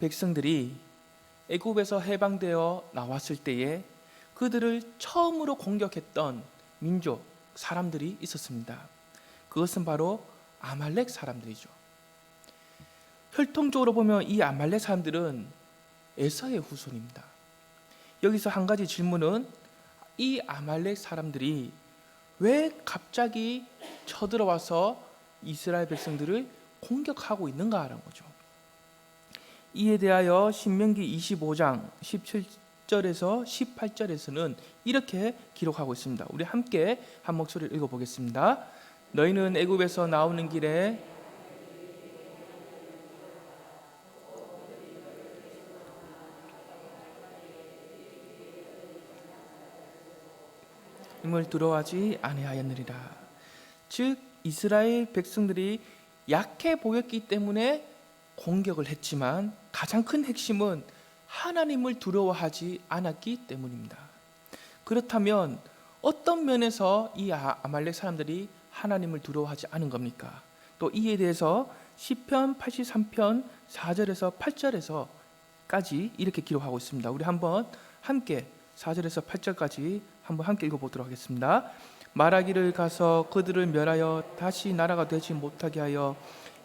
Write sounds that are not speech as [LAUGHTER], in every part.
백성들이 애굽에서 해방되어 나왔을 때에 그들을 처음으로 공격했던 민족 사람들이 있었습니다. 그것은 바로 아말렉 사람들이죠. 혈통적으로 보면 이 아말렉 사람들은 에서의 후손입니다. 여기서 한 가지 질문은 이 아말렉 사람들이 왜 갑자기 쳐들어와서 이스라엘 백성들을 공격하고 있는가라는 거죠. 이에 대하여 신명기 25장 17절에서 18절에서는 이렇게 기록하고 있습니다. 우리 함께 한 목소리를 읽어 보겠습니다. 너희는 애굽에서 나오는 길에 힘을 들어하지 아니하였느니라. 즉 이스라엘 백성들이 약해 보였기 때문에 공격을 했지만 가장 큰 핵심은 하나님을 두려워하지 않았기 때문입니다. 그렇다면 어떤 면에서 이 아- 아말렉 사람들이 하나님을 두려워하지 않은 겁니까? 또 이에 대해서 시편 83편 4절에서 8절에서까지 이렇게 기록하고 있습니다. 우리 한번 함께 4절에서 8절까지 한번 함께 읽어 보도록 하겠습니다. 말하기를 가서 그들을 멸하여 다시 나라가 되지 못하게 하여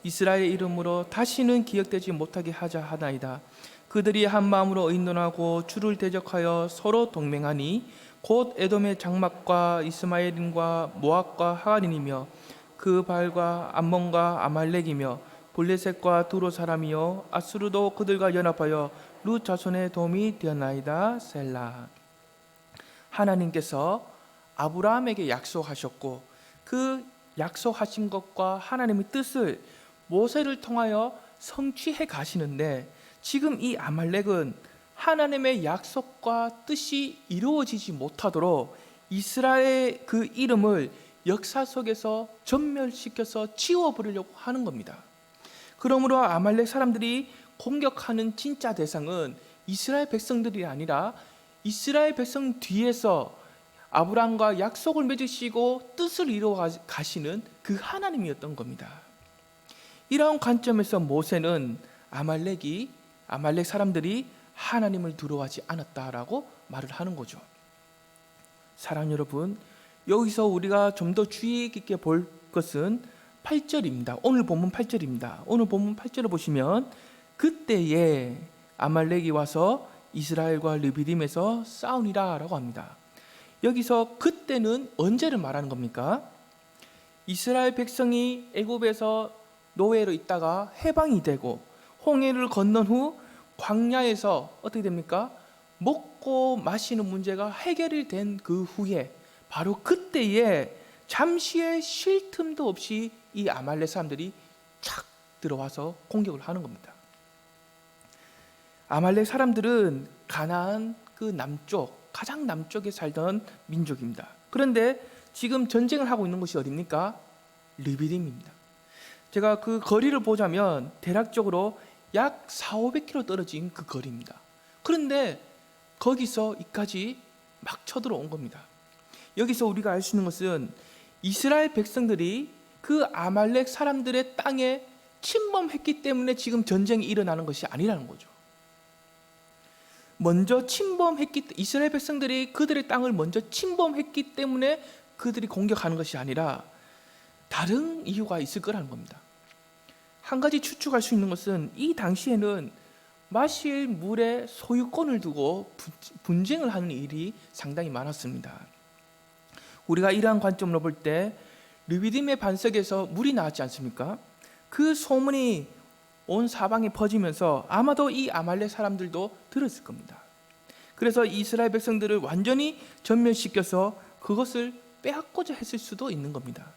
이스라엘의 이름으로 다시는 기억되지 못하게 하자 하나이다. 그들이 한 마음으로 의논하고 주를 대적하여 서로 동맹하니 곧 에돔의 장막과 이스마엘인과 모압과 하간인이며 그 발과 암몬과 아말렉이며 블레셋과 두로 사람이요 아수르도 그들과 연합하여 루 자손의 도움이 되었나이다 셀라 하나님께서 아브라함에게 약속하셨고 그 약속하신 것과 하나님의 뜻을 모세를 통하여 성취해 가시는데 지금 이 아말렉은 하나님의 약속과 뜻이 이루어지지 못하도록 이스라엘 그 이름을 역사 속에서 전멸시켜서 지워버리려고 하는 겁니다. 그러므로 아말렉 사람들이 공격하는 진짜 대상은 이스라엘 백성들이 아니라 이스라엘 백성 뒤에서 아브라함과 약속을 맺으시고 뜻을 이루어 가시는 그 하나님이었던 겁니다. 이러한 관점에서 모세는 아말렉이 아말렉 사람들이 하나님을 두려워하지 않았다라고 말을 하는 거죠. 사랑 여러분, 여기서 우리가 좀 더 주의 깊게 볼 것은 8절입니다. 오늘 본문 8절입니다. 오늘 본문 8절을 보시면 그때에 아말렉이 와서 이스라엘과 르비딤에서 싸우니라라고 합니다. 여기서 그때는 언제를 말하는 겁니까? 이스라엘 백성이 애굽에서 노예로 있다가 해방이 되고 홍해를 건넌 후 광야에서 어떻게 됩니까? 먹고 마시는 문제가 해결이 된 그 후에 바로 그때에 잠시의 쉴 틈도 없이 이 아말렉 사람들이 착 들어와서 공격을 하는 겁니다. 아말렉 사람들은 가나안 그 남쪽 가장 남쪽에 살던 민족입니다. 그런데 지금 전쟁을 하고 있는 곳이 어디입니까? 르비딤입니다. 제가 그 거리를 보자면 대략적으로 약 4, 500km 떨어진 그 거리입니다. 그런데 거기서 이까지 막 쳐들어온 겁니다. 여기서 우리가 알 수 있는 것은 이스라엘 백성들이 그 아말렉 사람들의 땅에 침범했기 때문에 지금 전쟁이 일어나는 것이 아니라는 거죠. 먼저 침범했기 이스라엘 백성들이 그들의 땅을 먼저 침범했기 때문에 그들이 공격하는 것이 아니라 다른 이유가 있을 거라는 겁니다. 한 가지 추측할 수 있는 것은 이 당시에는 마실 물의 소유권을 두고 분쟁을 하는 일이 상당히 많았습니다. 우리가 이러한 관점으로 볼 때 르비딤의 반석에서 물이 나왔지 않습니까? 그 소문이 온 사방에 퍼지면서 아마도 이 아말렉 사람들도 들었을 겁니다. 그래서 이스라엘 백성들을 완전히 전멸시켜서 그것을 빼앗고자 했을 수도 있는 겁니다.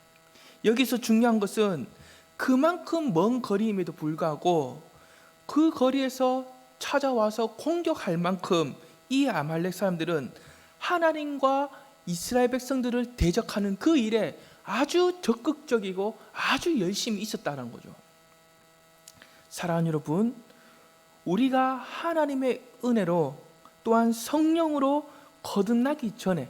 여기서 중요한 것은 그만큼 먼 거리임에도 불구하고 그 거리에서 찾아와서 공격할 만큼 이 아말렉 사람들은 하나님과 이스라엘 백성들을 대적하는 그 일에 아주 적극적이고 아주 열심히 있었다는 거죠. 사랑하는 여러분, 우리가 하나님의 은혜로 또한 성령으로 거듭나기 전에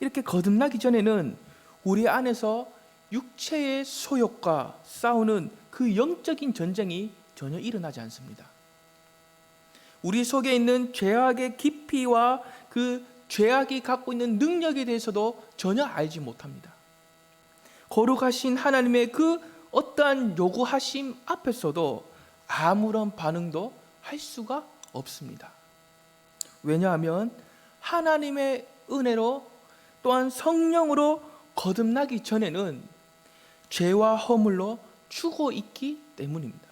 이렇게 거듭나기 전에는 우리 안에서 육체의 소욕과 싸우는 그 영적인 전쟁이 전혀 일어나지 않습니다. 우리 속에 있는 죄악의 깊이와 그 죄악이 갖고 있는 능력에 대해서도 전혀 알지 못합니다. 거룩하신 하나님의 그 어떠한 요구하심 앞에서도 아무런 반응도 할 수가 없습니다. 왜냐하면 하나님의 은혜로 또한 성령으로 거듭나기 전에는 죄와 허물로 죽어 있기 때문입니다.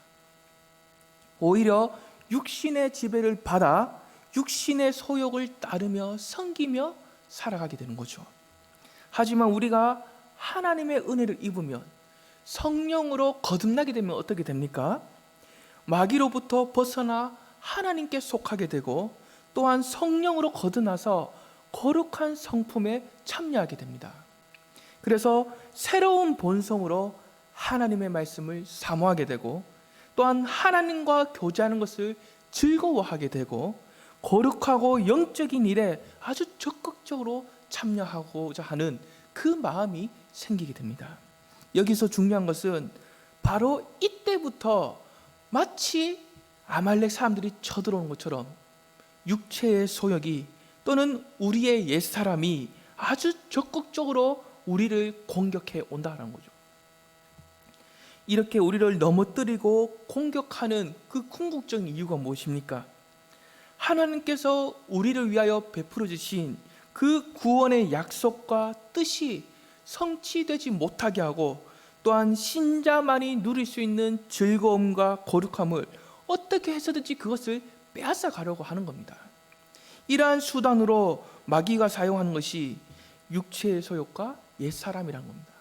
오히려 육신의 지배를 받아 육신의 소욕을 따르며 섬기며 살아가게 되는 거죠. 하지만 우리가 하나님의 은혜를 입으면 성령으로 거듭나게 되면 어떻게 됩니까? 마귀로부터 벗어나 하나님께 속하게 되고 또한 성령으로 거듭나서 거룩한 성품에 참여하게 됩니다. 그래서 새로운 본성으로 하나님의 말씀을 사모하게 되고 또한 하나님과 교제하는 것을 즐거워하게 되고 거룩하고 영적인 일에 아주 적극적으로 참여하고자 하는 그 마음이 생기게 됩니다. 여기서 중요한 것은 바로 이때부터 마치 아말렉 사람들이 쳐들어오는 것처럼 육체의 소욕이 또는 우리의 옛사람이 아주 적극적으로 우리를 공격해 온다는 거죠. 이렇게 우리를 넘어뜨리고 공격하는 그 궁극적인 이유가 무엇입니까? 하나님께서 우리를 위하여 베풀어 주신 그 구원의 약속과 뜻이 성취되지 못하게 하고 또한 신자만이 누릴 수 있는 즐거움과 거룩함을 어떻게 해서든지 그것을 빼앗아 가려고 하는 겁니다. 이러한 수단으로 마귀가 사용하는 것이 육체의 소욕과 옛사람이란 겁니다.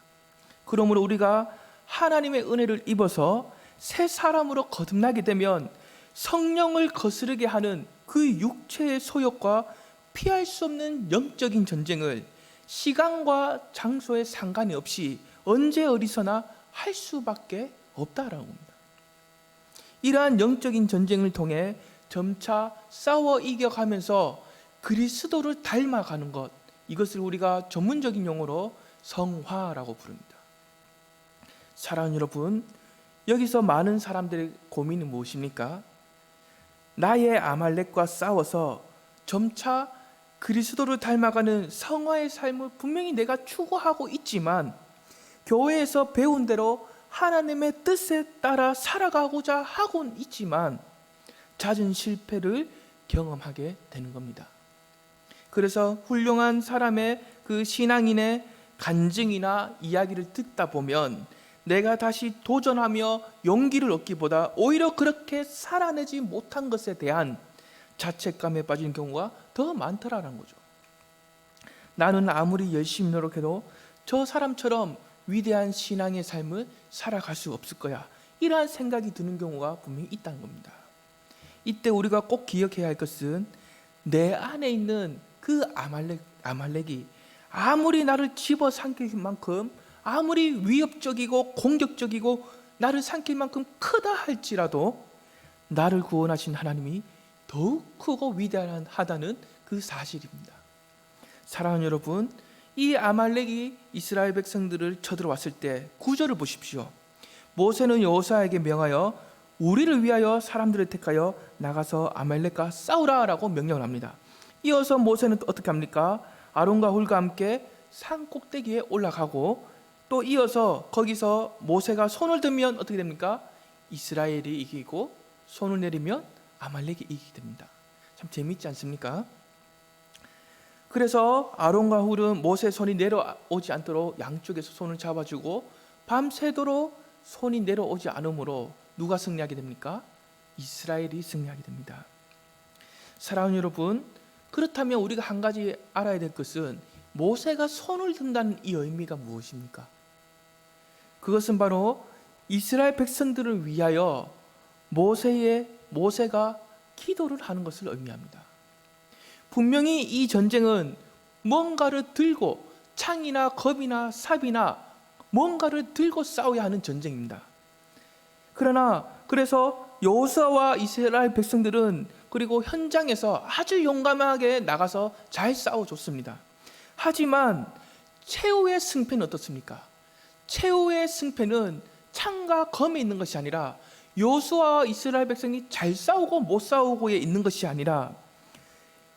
그러므로 우리가 하나님의 은혜를 입어서 새 사람으로 거듭나게 되면 성령을 거스르게 하는 그 육체의 소욕과 피할 수 없는 영적인 전쟁을 시간과 장소에 상관이 없이 언제 어디서나 할 수밖에 없다라는 겁니다. 이러한 영적인 전쟁을 통해 점차 싸워 이겨가면서 그리스도를 닮아가는 것 이것을 우리가 전문적인 용어로 성화라고 부릅니다. 사랑하는 여러분, 여기서 많은 사람들의 고민은 무엇입니까? 나의 아말렉과 싸워서 점차 그리스도를 닮아가는 성화의 삶을 분명히 내가 추구하고 있지만 교회에서 배운 대로 하나님의 뜻에 따라 살아가고자 하고는 있지만 잦은 실패를 경험하게 되는 겁니다. 그래서 훌륭한 사람의 그 신앙인의 간증이나 이야기를 듣다 보면 내가 다시 도전하며 용기를 얻기보다 오히려 그렇게 살아내지 못한 것에 대한 자책감에 빠지는 경우가 더 많더라는 거죠. 나는 아무리 열심히 노력해도 저 사람처럼 위대한 신앙의 삶을 살아갈 수 없을 거야. 이러한 생각이 드는 경우가 분명히 있다는 겁니다. 이때 우리가 꼭 기억해야 할 것은 내 안에 있는 그 아말렉 아말렉이 아무리 나를 집어삼킬 만큼 아무리 위협적이고 공격적이고 나를 삼킬 만큼 크다 할지라도 나를 구원하신 하나님이 더욱 크고 위대하다는 그 사실입니다. 사랑하는 여러분, 이 아말렉이 이스라엘 백성들을 쳐들어왔을 때 구절을 보십시오. 모세는 여호사에게 명하여 우리를 위하여 사람들을 택하여 나가서 아말렉과 싸우라라고 명령을 합니다. 이어서 모세는 또 어떻게 합니까? 아론과 훌과 함께 산 꼭대기에 올라가고 또 이어서 거기서 모세가 손을 들면 어떻게 됩니까? 이스라엘이 이기고 손을 내리면 아말렉이 이기게 됩니다. 참 재밌지 않습니까? 그래서 아론과 훌은 모세 손이 내려오지 않도록 양쪽에서 손을 잡아주고 밤새도록 손이 내려오지 않으므로 누가 승리하게 됩니까? 이스라엘이 승리하게 됩니다. 사랑하는 여러분, 그렇다면 우리가 한 가지 알아야 될 것은 모세가 손을 든다는 이 의미가 무엇입니까? 그것은 바로 이스라엘 백성들을 위하여 모세의 모세가 기도를 하는 것을 의미합니다. 분명히 이 전쟁은 뭔가를 들고 창이나 겁이나 삽이나 뭔가를 들고 싸워야 하는 전쟁입니다. 그러나 그래서 여호수아와 이스라엘 백성들은 그리고 현장에서 아주 용감하게 나가서 잘 싸워줬습니다. 하지만 최후의 승패는 어떻습니까? 최후의 승패는 창과 검에 있는 것이 아니라 요수아와 이스라엘 백성이 잘 싸우고 못 싸우고에 있는 것이 아니라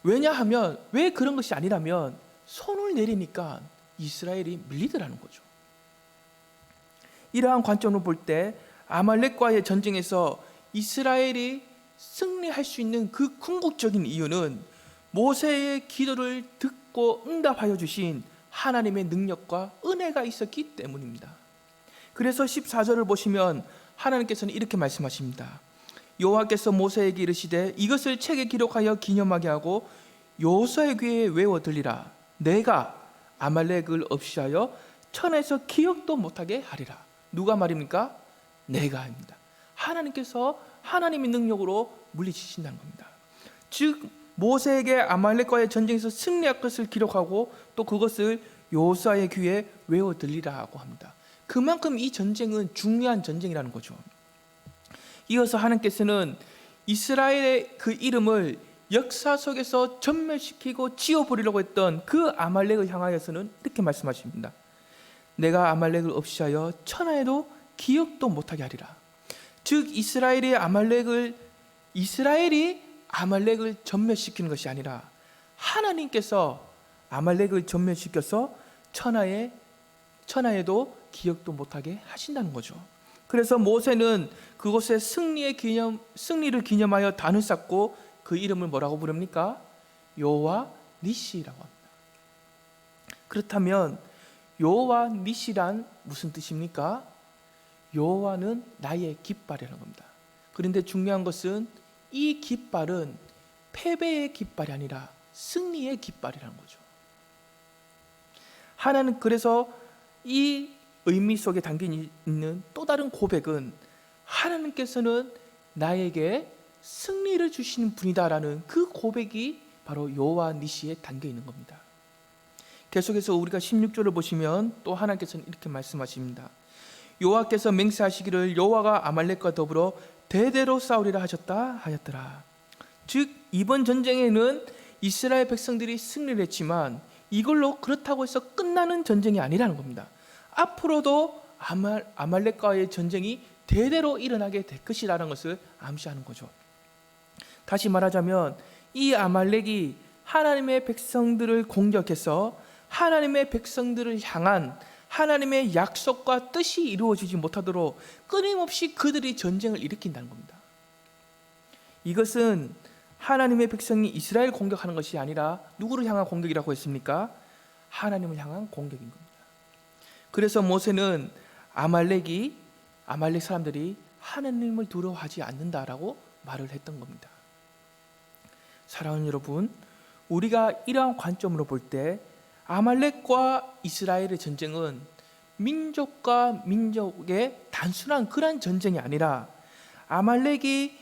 왜냐하면 왜 그런 것이 아니라면 손을 내리니까 이스라엘이 밀리더라는 거죠. 이러한 관점으로 볼 때 아말렉과의 전쟁에서 이스라엘이 승리할 수 있는 그 궁극적인 이유는 모세의 기도를 듣고 응답하여 주신 하나님의 능력과 은혜가 있었기 때문입니다. 그래서 14절을 보시면 하나님께서는 이렇게 말씀하십니다. 여호와께서 모세에게 이르시되 이것을 책에 기록하여 기념하게 하고 요수의 귀에 외워 들리라. 내가 아말렉을 없이하여 천에서 기억도 못하게 하리라. 누가 말입니까? 내가 합니다. 하나님께서 하나님의 능력으로 물리치신다는 겁니다. 즉 모세에게 아말렉과의 전쟁에서 승리할 것을 기록하고 또 그것을 요수아의 귀에 외워 들리라고 합니다. 그만큼 이 전쟁은 중요한 전쟁이라는 거죠. 이어서 하나님께서는 이스라엘의 그 이름을 역사 속에서 전멸시키고 지워버리려고 했던 그 아말렉을 향하여서는 이렇게 말씀하십니다. 내가 아말렉을 없이하여 천하에도 기억도 못하게 하리라. 즉 이스라엘이 아말렉을 이스라엘이 아말렉을 전멸시키는 것이 아니라 하나님께서 아말렉을 전멸시켜서 천하에 천하에도 기억도 못하게 하신다는 거죠. 그래서 모세는 그곳에 승리의 기념 승리를 기념하여 단을 쌓고 그 이름을 뭐라고 부릅니까? 여호와 니시라고 합니다. 그렇다면 여호와 니시란 무슨 뜻입니까? 여호와는 나의 깃발이라는 겁니다. 그런데 중요한 것은 이 깃발은 패배의 깃발이 아니라 승리의 깃발이라는 거죠. 하나는 그래서 이 의미 속에 담긴 있는 또 다른 고백은 하나님께서는 나에게 승리를 주시는 분이다라는 그 고백이 바로 여호와 니시에 담겨 있는 겁니다. 계속해서 우리가 16절을 보시면 또 하나님께서는 이렇게 말씀하십니다. 여호와께서 맹세하시기를 여호와가 아말렉과 더불어 대대로 싸우리라 하셨다 하였더라. 즉 이번 전쟁에는 이스라엘 백성들이 승리를 했지만 이걸로 그렇다고 해서 끝나는 전쟁이 아니라는 겁니다. 앞으로도 아말, 아말렉과의 전쟁이 대대로 일어나게 될 것이라는 것을 암시하는 거죠. 다시 말하자면 이 아말렉이 하나님의 백성들을 공격해서 하나님의 백성들을 향한 하나님의 약속과 뜻이 이루어지지 못하도록 끊임없이 그들이 전쟁을 일으킨다는 겁니다. 이것은 하나님의 백성이 이스라엘 공격하는 것이 아니라 누구를 향한 공격이라고 했습니까? 하나님을 향한 공격인 겁니다. 그래서 모세는 아말렉이 아말렉 사람들이 하나님을 두려워하지 않는다라고 말을 했던 겁니다. 사랑하는 여러분, 우리가 이러한 관점으로 볼 때 아말렉과 이스라엘의 전쟁은 민족과 민족의 단순한 그런 전쟁이 아니라 아말렉이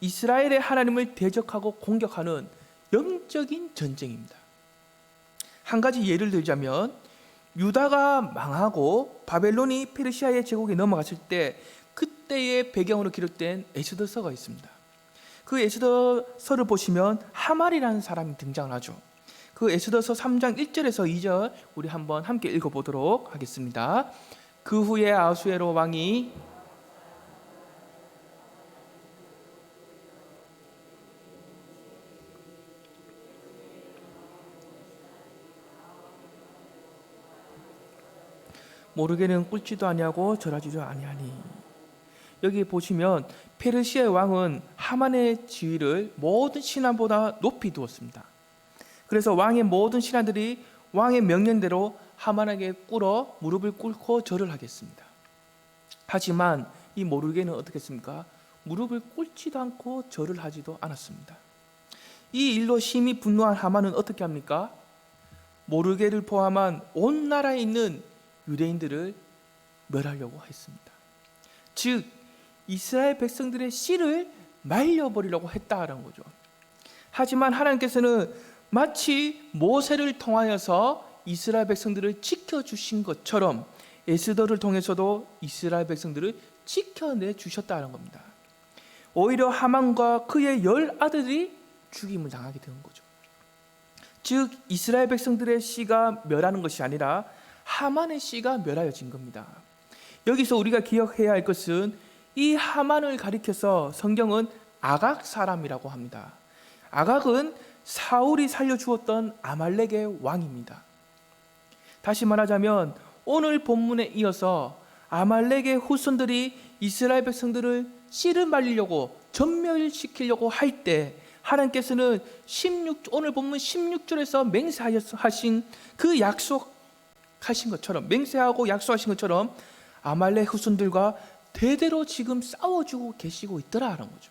이스라엘의 하나님을 대적하고 공격하는 영적인 전쟁입니다. 한 가지 예를 들자면 유다가 망하고 바벨론이 페르시아의 제국에 넘어갔을 때 그때의 배경으로 기록된 에스더서가 있습니다. 그 에스더서를 보시면 하말이라는 사람이 등장을 하죠. 그 에스더서 3장 1절에서 2절 우리 한번 함께 읽어 보도록 하겠습니다. 그 후에 아수에로 왕이 모르게는 꿀지도 아니하고 절하지도 아니하니 여기 보시면 페르시아의 왕은 하만의 지위를 모든 신하보다 높이 두었습니다. 그래서 왕의 모든 신하들이 왕의 명령대로 하만에게 꿇어 무릎을 꿇고 절을 하겠습니다. 하지만 이 모르게는 어떻게 했습니까? 무릎을 꿇지도 않고 절을 하지도 않았습니다. 이 일로 심히 분노한 하만은 어떻게 합니까? 모르게를 포함한 온 나라에 있는 유대인들을 멸하려고 했습니다. 즉 이스라엘 백성들의 씨를 말려버리려고 했다라는 거죠. 하지만 하나님께서는 마치 모세를 통하여서 이스라엘 백성들을 지켜주신 것처럼 에스더를 통해서도 이스라엘 백성들을 지켜내 주셨다는 겁니다. 오히려 하만과 그의 열 아들이 죽임을 당하게 된 거죠. 즉 이스라엘 백성들의 씨가 멸하는 것이 아니라 하만의 씨가 멸하여진 겁니다. 여기서 우리가 기억해야 할 것은 이 하만을 가리켜서 성경은 아각 사람이라고 합니다. 아각은 사울이 살려주었던 아말렉의 왕입니다. 다시 말하자면 오늘 본문에 이어서 아말렉의 후손들이 이스라엘 백성들을 씨를 말리려고 전멸시키려고 할 때 하나님께서는 16 오늘 본문 16절에서 맹세하신 그 약속하신 것처럼 맹세하고 약속하신 것처럼 아말렉 후손들과 대대로 지금 싸워주고 계시고 있더라라는 거죠.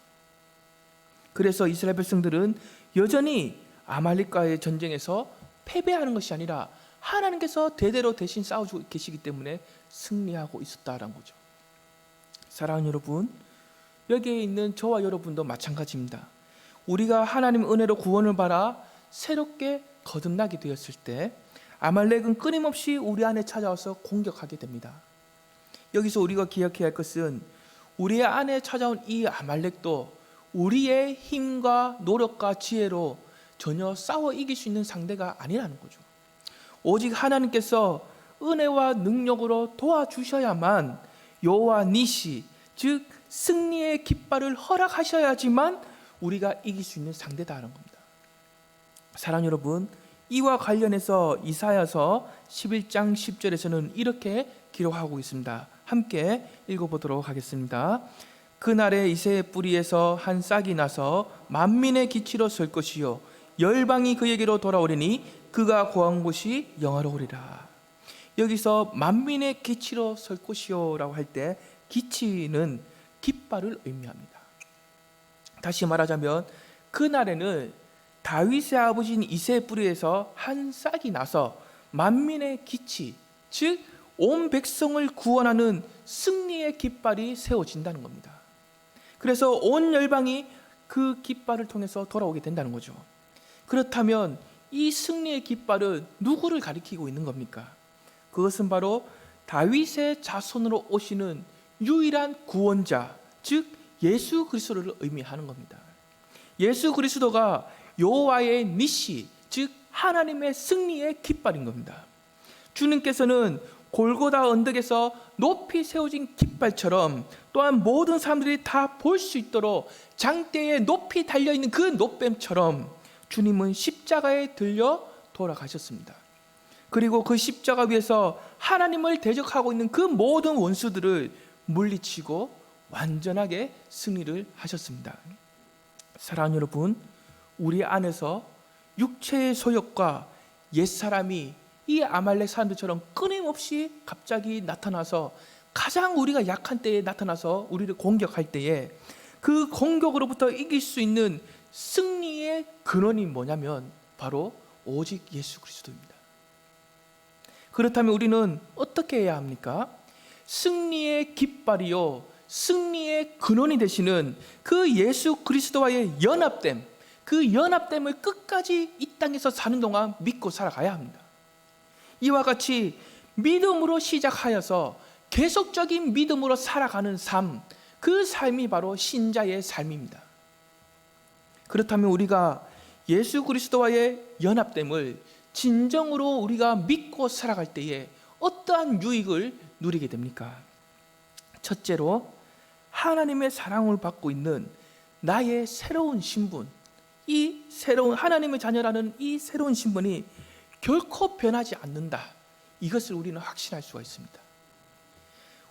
그래서 이스라엘 백성들은 여전히 아말렉과의 전쟁에서 패배하는 것이 아니라 하나님께서 대대로 대신 싸워주고 계시기 때문에 승리하고 있었다라는 거죠. 사랑하는 여러분, 여기에 있는 저와 여러분도 마찬가지입니다. 우리가 하나님 은혜로 구원을 받아 새롭게 거듭나게 되었을 때 아말렉은 끊임없이 우리 안에 찾아와서 공격하게 됩니다. 여기서 우리가 기억해야 할 것은 우리 안에 찾아온 이 아말렉도 우리의 힘과 노력과 지혜로 전혀 싸워 이길 수 있는 상대가 아니라는 거죠. 오직 하나님께서 은혜와 능력으로 도와주셔야만 여호와 니시 즉 승리의 깃발을 허락하셔야지만 우리가 이길 수 있는 상대다라는 겁니다. 사랑 여러분, 이와 관련해서 이사야서 11장 10절에서는 이렇게 기록하고 있습니다. 함께 읽어보도록 하겠습니다. 그날에 이새의 뿌리에서 한 싹이 나서 만민의 기치로 설 것이요 열방이 그에게로 돌아오리니 그가 고한 곳이 영화로우리라. 여기서 만민의 기치로 설 것이요라고 할 때 기치는 깃발을 의미합니다. 다시 말하자면 그날에는 다윗의 아버지인 이새의 뿌리에서 한 싹이 나서 만민의 기치 즉 온 백성을 구원하는 승리의 깃발이 세워진다는 겁니다. 그래서 온 열방이 그 깃발을 통해서 돌아오게 된다는 거죠. 그렇다면 이 승리의 깃발은 누구를 가리키고 있는 겁니까? 그것은 바로 다윗의 자손으로 오시는 유일한 구원자, 즉 예수 그리스도를 의미하는 겁니다. 예수 그리스도가 여호와의 니시, 즉 하나님의 승리의 깃발인 겁니다. 주님께서는 골고다 언덕에서 높이 세워진 깃발처럼 또한 모든 사람들이 다 볼 수 있도록 장대에 높이 달려 있는 그 노뱀처럼 주님은 십자가에 들려 돌아가셨습니다. 그리고 그 십자가 위에서 하나님을 대적하고 있는 그 모든 원수들을 물리치고 완전하게 승리를 하셨습니다. 사랑하는 여러분, 우리 안에서 육체의 소욕과 옛사람이 이 아말렉 사람들처럼 끊임없이 갑자기 나타나서 가장 우리가 약한 때에 나타나서 우리를 공격할 때에 그 공격으로부터 이길 수 있는 승리의 근원이 뭐냐면 바로 오직 예수 그리스도입니다. 그렇다면 우리는 어떻게 해야 합니까? 승리의 깃발이요, 승리의 근원이 되시는 그 예수 그리스도와의 연합됨, 그 연합됨을 끝까지 이 땅에서 사는 동안 믿고 살아가야 합니다. 이와 같이 믿음으로 시작하여서 계속적인 믿음으로 살아가는 삶, 그 삶이 바로 신자의 삶입니다. 그렇다면 우리가 예수 그리스도와의 연합됨을 진정으로 우리가 믿고 살아갈 때에 어떠한 유익을 누리게 됩니까? 첫째로 하나님의 사랑을 받고 있는 나의 새로운 신분, 이 새로운 하나님의 자녀라는 이 새로운 신분이 결코 변하지 않는다. 이것을 우리는 확신할 수가 있습니다.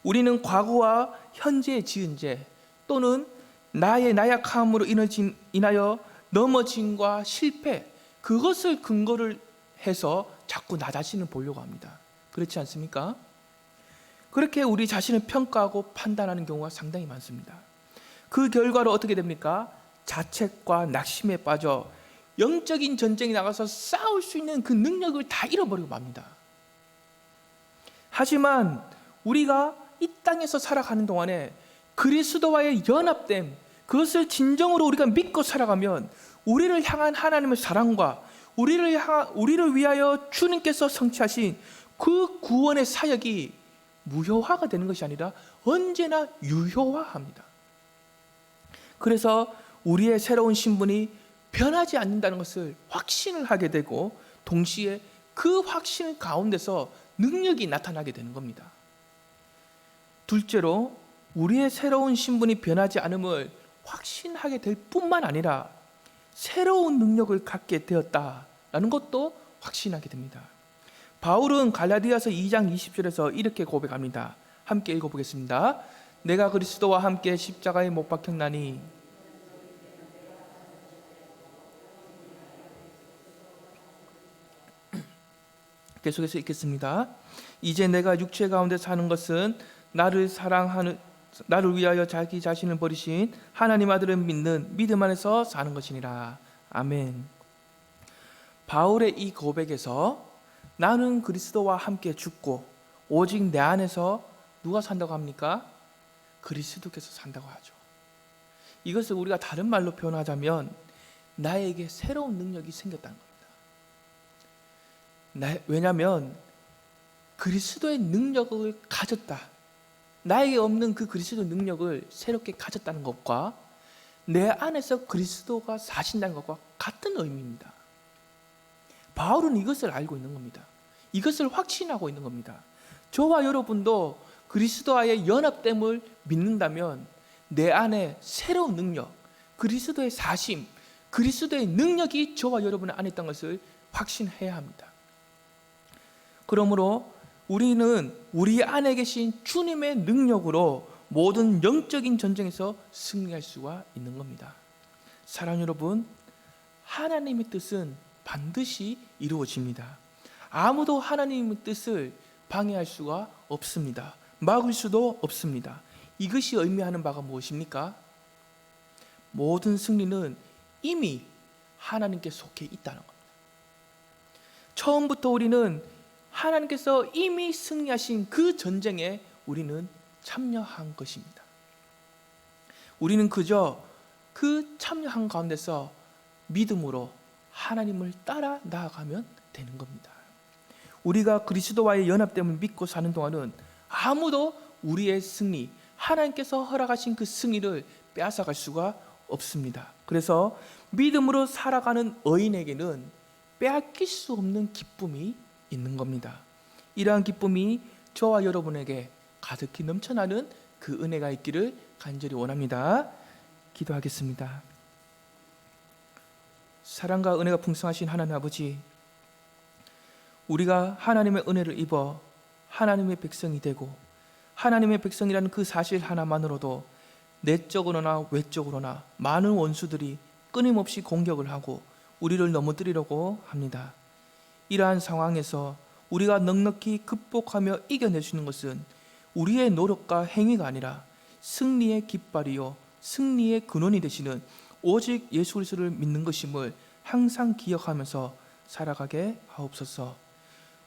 우리는 과거와 현재의 지은 죄 또는 나의 나약함으로 인하여 넘어짐과 실패 그것을 근거를 해서 자꾸 나 자신을 보려고 합니다. 그렇지 않습니까? 그렇게 우리 자신을 평가하고 판단하는 경우가 상당히 많습니다. 그 결과로 어떻게 됩니까? 자책과 낙심에 빠져 영적인 전쟁에 나가서 싸울 수 있는 그 능력을 다 잃어버리고 맙니다. 하지만 우리가 이 땅에서 살아가는 동안에 그리스도와의 연합됨, 그것을 진정으로 우리가 믿고 살아가면 우리를 향한 하나님의 사랑과 우리를 향 우리를 위하여 주님께서 성취하신 그 구원의 사역이 무효화가 되는 것이 아니라 언제나 유효화합니다. 그래서 우리의 새로운 신분이 변하지 않는다는 것을 확신을 하게 되고 동시에 그 확신 가운데서 능력이 나타나게 되는 겁니다. 둘째로 우리의 새로운 신분이 변하지 않음을 확신하게 될 뿐만 아니라 새로운 능력을 갖게 되었다라는 것도 확신하게 됩니다. 바울은 갈라디아서 2장 20절에서 이렇게 고백합니다. 함께 읽어보겠습니다. 내가 그리스도와 함께 십자가에 못 박혔나니 계속해서 읽겠습니다. 이제 내가 육체 가운데 사는 것은 나를 사랑하는 나를 위하여 자기 자신을 버리신 하나님 아들을 믿는 믿음 안에서 사는 것이니라. 아멘. 바울의 이 고백에서 나는 그리스도와 함께 죽고 오직 내 안에서 누가 산다고 합니까? 그리스도께서 산다고 하죠. 이것을 우리가 다른 말로 표현하자면 나에게 새로운 능력이 생겼다는. 나, 왜냐하면 그리스도의 능력을 가졌다. 나에게 없는 그 그리스도 능력을 새롭게 가졌다는 것과 내 안에서 그리스도가 사신다는 것과 같은 의미입니다. 바울은 이것을 알고 있는 겁니다. 이것을 확신하고 있는 겁니다. 저와 여러분도 그리스도와의 연합됨을 믿는다면 내 안에 새로운 능력, 그리스도의 사심, 그리스도의 능력이 저와 여러분 안에 있다는 것을 확신해야 합니다. 그러므로 우리는 우리 안에 계신 주님의 능력으로 모든 영적인 전쟁에서 승리할 수가 있는 겁니다. 사랑 여러분, 하나님의 뜻은 반드시 이루어집니다. 아무도 하나님의 뜻을 방해할 수가 없습니다. 막을 수도 없습니다. 이것이 의미하는 바가 무엇입니까? 모든 승리는 이미 하나님께 속해 있다는 겁니다. 처음부터 우리는 하나님께서 이미 승리하신 그 전쟁에 우리는 참여한 것입니다. 우리는 그저 그 참여한 가운데서 믿음으로 하나님을 따라 나아가면 되는 겁니다. 우리가 그리스도와의 연합됨을 믿고 사는 동안은 아무도 우리의 승리, 하나님께서 허락하신 그 승리를 빼앗아갈 수가 없습니다. 그래서 믿음으로 살아가는 의인에게는 빼앗길 수 없는 기쁨이 있는 겁니다. 이러한 기쁨이 저와 여러분에게 가득히 넘쳐나는 그 은혜가 있기를 간절히 원합니다. 기도하겠습니다. 사랑과 은혜가 풍성하신 하나님 아버지, 우리가 하나님의 은혜를 입어 하나님의 백성이 되고 하나님의 백성이라는 그 사실 하나만으로도 내적으로나 외적으로나 많은 원수들이 끊임없이 공격을 하고 우리를 넘어뜨리려고 합니다. 이러한 상황에서 우리가 넉넉히 극복하며 있는 것은 우리의 노력과 행위가 아니라 승리의 깃발이요 승리의 근원이 되시는 오직 예수 그리스도를 믿는 것임을 항상 기억하면서 살아가게 하옵소서.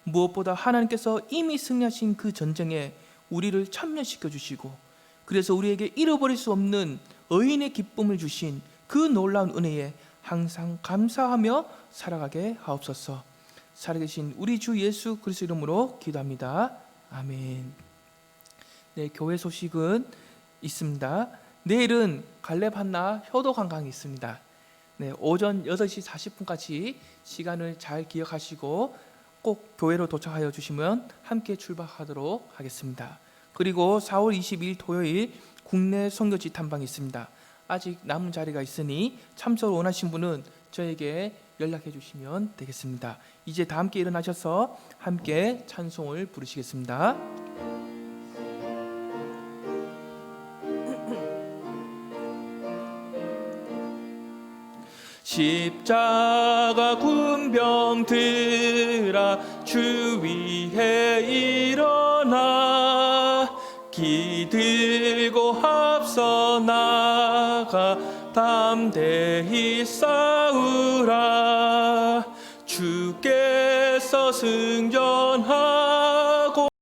무엇보다 하나님께서 이미 승리하신 그 전쟁에 우리를 참여시켜 주시고 그래서 우리에게 잃어버릴 수 없는 의인의 기쁨을 주신 그 놀라운 은혜에 항상 감사하며 살아가게 하옵소서. 살아계신 우리 주 예수 그리스도 이름으로 기도합니다. 아멘. 네, 교회 소식은 있습니다. 내일은 갈렙 한나 효도 관광이 있습니다. 네, 오전 8시 40분까지 시간을 잘 기억하시고 꼭 교회로 도착하여 주시면 함께 출발하도록 하겠습니다. 그리고 4월 22일 토요일 국내 선교지 탐방이 있습니다. 아직 남은 자리가 있으니 참석을 원하신 분은 저에게 연락해 주시면 되겠습니다. 이제 다 함께 일어나셔서 함께 찬송을 부르시겠습니다. [CLEARS THROAT] 십자가 군병 들아 주 위에 일어나 기들고 앞서 나가 담대히 싸우라 승전하